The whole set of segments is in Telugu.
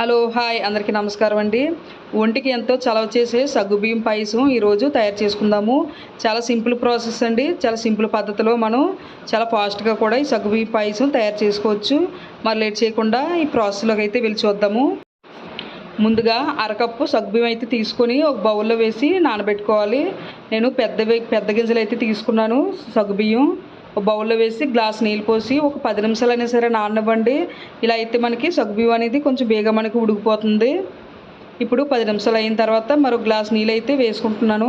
Hello hi. అందరికీ నమస్కారం అండి. ఒంటికి ఎంతో చలవ చేసే సగ్గుబియ్యం పాయసం ఈరోజు తయారు చేసుకుందాము. చాలా సింపుల్ ప్రాసెస్ అండి. చాలా సింపుల్ పద్ధతిలో మనం చాలా ఫాస్ట్గా కూడా ఈ సగ్గుబియ్యం పాయసం తయారు చేసుకోవచ్చు. మరి లేట్ చేయకుండా ఈ ప్రాసెస్లోకి అయితే వెళ్ళి చూద్దాము. ముందుగా అరకప్పు సగ్గుబియ్యం అయితే తీసుకొని ఒక బౌల్లో వేసి నానబెట్టుకోవాలి. నేను పెద్ద పెద్ద గింజలు అయితే తీసుకున్నాను సగ్గుబియ్యం బౌల్లో వేసి గ్లాస్ నీళ్ళు పోసి ఒక పది నిమిషాలు అయినా సరే నాననివ్వండి. ఇలా అయితే మనకి సగ్గుబియ్యం అనేది కొంచెం బేగా మనకి ఉడికిపోతుంది. ఇప్పుడు పది నిమిషాలు అయిన తర్వాత మరో గ్లాస్ నీళ్ళైతే వేసుకుంటున్నాను.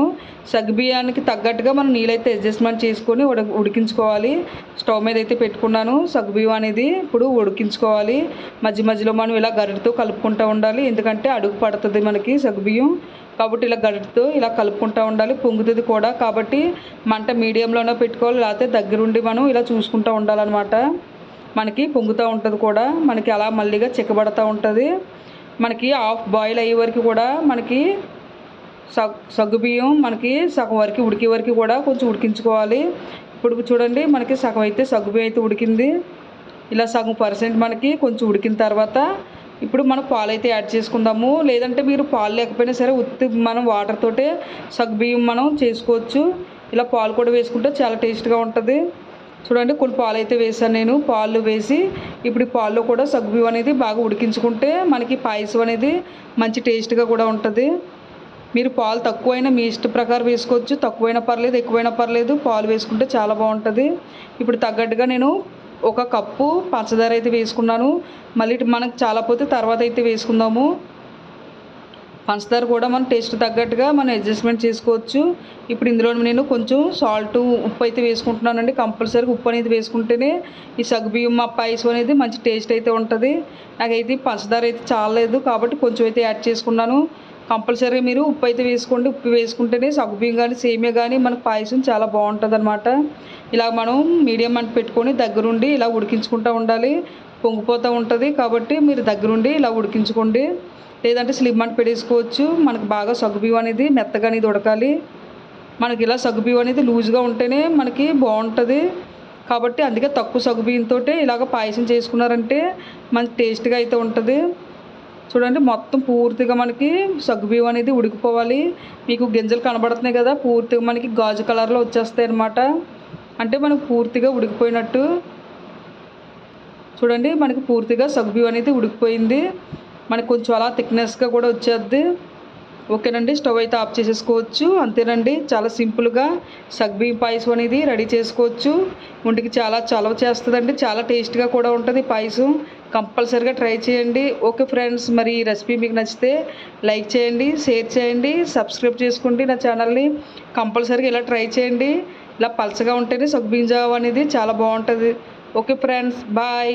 సగ్గుబియ్యానికి తగ్గట్టుగా మనం నీళ్ళైతే అడ్జస్ట్మెంట్ చేసుకొని ఉడ ఉడికించుకోవాలి. స్టవ్ మీద అయితే పెట్టుకున్నాను సగ్గుబియ్యం అనేది. ఇప్పుడు ఉడికించుకోవాలి. మధ్య మధ్యలో మనం ఇలా గరిటతో కలుపుకుంటూ ఉండాలి. ఎందుకంటే అడుగు పడుతుంది మనకి సగ్గుబియ్యం కాబట్టి ఇలా గరిటతో ఇలా కలుపుకుంటూ ఉండాలి. పొంగుతుంది కూడా. కాబట్టి మంట మీడియంలోనే పెట్టుకోవాలి. లేకపోతే దగ్గరుండి మనం ఇలా చూసుకుంటూ ఉండాలన్నమాట. మనకి పొంగుతూ ఉంటుంది కూడా. మనకి అలా మళ్ళీగా చిక్కబడుతూ ఉంటుంది. మనకి హాఫ్ బాయిల్ అయ్యే వరకు కూడా మనకి సగ్ సగ్గుబియ్యం మనకి సగం వరకు ఉడికే వరకు కూడా కొంచెం ఉడికించుకోవాలి. ఇప్పుడు చూడండి మనకి సగం అయితే సగ్గుబియ్యం అయితే ఉడికింది. ఇలా సగం పర్సెంట్ మనకి కొంచెం ఉడికిన తర్వాత ఇప్పుడు మనం పాలు అయితే యాడ్ చేసుకుందాము. లేదంటే మీరు పాలు లేకపోయినా సరే ఉత్తి మనం వాటర్ తోటే సగ్గుబియ్యం మనం చేసుకోవచ్చు. ఇలా పాలు కూడా వేసుకుంటే చాలా టేస్ట్గా ఉంటుంది. చూడండి కొన్ని పాలు అయితే వేసాను నేను. పాలు వేసి ఇప్పుడు ఈ పాల్లో కూడా సగ్గుబియ్యం అనేది బాగా ఉడికించుకుంటే మనకి పాయసం అనేది మంచి టేస్ట్గా కూడా ఉంటుంది. మీరు పాలు తక్కువైనా మీ ఇష్ట ప్రకారం వేసుకోవచ్చు. తక్కువైనా పర్లేదు ఎక్కువైనా పర్లేదు. పాలు వేసుకుంటే చాలా బాగుంటుంది. ఇప్పుడు తగ్గట్టుగా నేను ఒక కప్పు పంచదార అయితే వేసుకున్నాను. మళ్ళీ మనకు చాలా పోతే తర్వాత అయితే వేసుకుందాము. పంచదార కూడా మనం టేస్ట్ తగ్గట్టుగా మనం అడ్జస్ట్మెంట్ చేసుకోవచ్చు. ఇప్పుడు ఇందులో నేను కొంచెం సాల్ట్ ఉప్పు అయితే వేసుకుంటున్నానండి. కంపల్సరీగా ఉప్పు అనేది వేసుకుంటేనే ఈ సగ్గుబియ్యం మా పాయసం అనేది మంచి టేస్ట్ అయితే ఉంటుంది. నాకైతే పంచదార అయితే చాలలేదు కాబట్టి కొంచెం అయితే యాడ్ చేసుకున్నాను. కంపల్సరీ మీరు ఉప్పు అయితే వేసుకోండి. ఉప్పు వేసుకుంటేనే సగ్గుబియ్యం కానీ సేమియా కానీ మనకు పాయసం చాలా బాగుంటుంది అనమాట ఇలా మనం మీడియం మంట పెట్టుకొని దగ్గరుండి ఇలా ఉడికించుకుంటూ ఉండాలి. పొంగిపోతూ ఉంటుంది కాబట్టి మీరు దగ్గరుండి ఇలా ఉడికించుకోండి. లేదంటే స్లిమ్ మంట పెట్టేసుకోవచ్చు మనకు బాగా సగ్గుబియ్యం అనేది మెత్తగా అనేది ఉడకాలి. మనకి ఇలా సగ్గుబియ్యం అనేది లూజ్గా ఉంటేనే మనకి బాగుంటుంది. కాబట్టి అందుకే తక్కువ సగ్గుబియ్యంతో ఇలాగ పాయసం చేసుకున్నారంటే మంచి టేస్ట్గా అయితే ఉంటుంది. చూడండి మొత్తం పూర్తిగా మనకి సగ్గుబియ్యం అనేది ఉడికిపోవాలి. మీకు గింజలు కనబడుతున్నాయి కదా పూర్తిగా మనకి గాజు కలర్లో వచ్చేస్తాయి అన్నమాట. అంటే మనకు పూర్తిగా ఉడికిపోయినట్టు. చూడండి మనకి పూర్తిగా సగ్గుబియ్యం అనేది ఉడికిపోయింది. మనకు కొంచెం అలా థిక్నెస్గా కూడా వచ్చేద్ది ఓకేనండి స్టవ్ అయితే ఆఫ్ చేసేసుకోవచ్చు. అంతేనండి చాలా సింపుల్గా సగ్బీ పాయసం అనేది రెడీ చేసుకోవచ్చు. ఒంటికి చాలా చలవ చేస్తుందండి చాలా టేస్ట్గా కూడా ఉంటుంది పాయసం. కంపల్సరీగా ట్రై చేయండి. ఓకే ఫ్రెండ్స్ మరి ఈ రెసిపీ మీకు నచ్చితే లైక్ చేయండి షేర్ చేయండి సబ్స్క్రైబ్ చేసుకోండి నా ఛానల్ని. కంపల్సరీగా ఇలా ట్రై చేయండి. ఇలా పలసగా ఉంటేనే సగ్బీంజావ్ అనేది చాలా బాగుంటుంది. Okay friends bye.